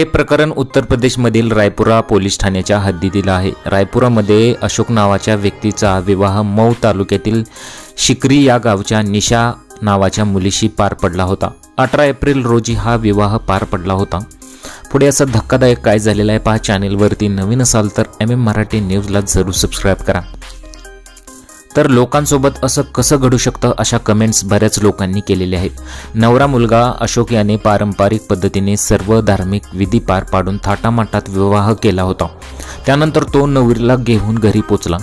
हे प्रकरण उत्तर प्रदेशमधील रायपुरा पोलीस ठाण्याच्या हद्दीतील आहे. रायपुरामध्ये अशोक नावाच्या व्यक्तीचा विवाह मऊ तालुक्यातील शिकरी या गावच्या निशा नावाच्या मुलीशी पार पडला होता. अठरा एप्रिल रोजी हा विवाह पार पडला होता. पुढे असं धक्कादायक काय झालेलं आहे पहा चॅनेलवरती नवीन असाल तर एम एम मराठी न्यूजला जरूर सबस्क्राईब करा. तर लोकांसोबत असं कसं घडू शकतं अशा कमेंट्स बऱ्याच लोकांनी केलेल्या आहेत. नवरा मुलगा अशोक याने पारंपरिक पद्धतीने सर्व धार्मिक विधी पार पाडून थाटामाटात विवाह केला होता. त्यानंतर तो नवरीला घेऊन घरी पोचला.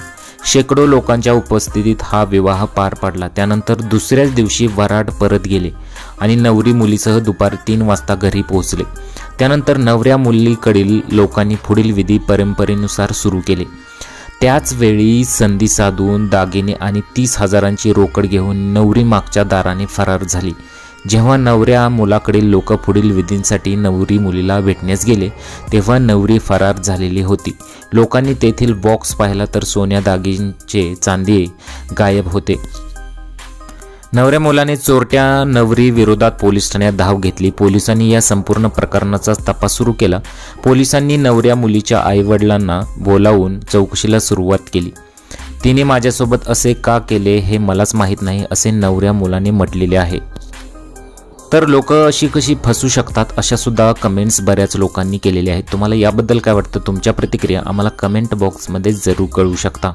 शेकडो लोकांच्या उपस्थितीत हा विवाह पार पाडला. त्यानंतर दुसऱ्याच दिवशी वराड परत गेले आणि नवरी मुलीसह दुपारी तीन वाजता घरी पोहोचले. त्यानंतर नवऱ्या मुलीकडील लोकांनी पुढील विधी परंपरेनुसार सुरू केले. त्याच वेळी संधी साधून दागिने आणि तीस हजारांची रोकड घेऊन नवरी मागच्या दाराने फरार झाली. जेव्हा नवऱ्या मुलाकडील लोक पुढील विधींसाठी नवरी मुलीला भेटण्यास गेले तेव्हा नवरी फरार झालेली होती. लोकांनी तेथील बॉक्स पाहिला तर सोन्या दागिन्यांचे चांदी गायब होते. नवऱ्या मुलाने चोरट्या नवरी विरोधात पोलीस ठाण्यात धाव घेतली. पोलिसांनी या संपूर्ण प्रकरणाचा तपास सुरू केला. पोलिसांनी नवऱ्या मुलीच्या आईवडिलांना बोलावून चौकशीला सुरुवात केली. तिने माझ्यासोबत असे का केले हे मलाच माहीत नाही असे नवऱ्या मुलाने म्हटलेले आहे. तर लोक अशी कशी फसू शकतात अशा सुद्धा कमेंट्स बऱ्याच लोकांनी केलेल्या आहेत. तुम्हाला याबद्दल काय वाटतं? तुमच्या प्रतिक्रिया आम्हाला कमेंट बॉक्समध्ये जरूर कळू शकता.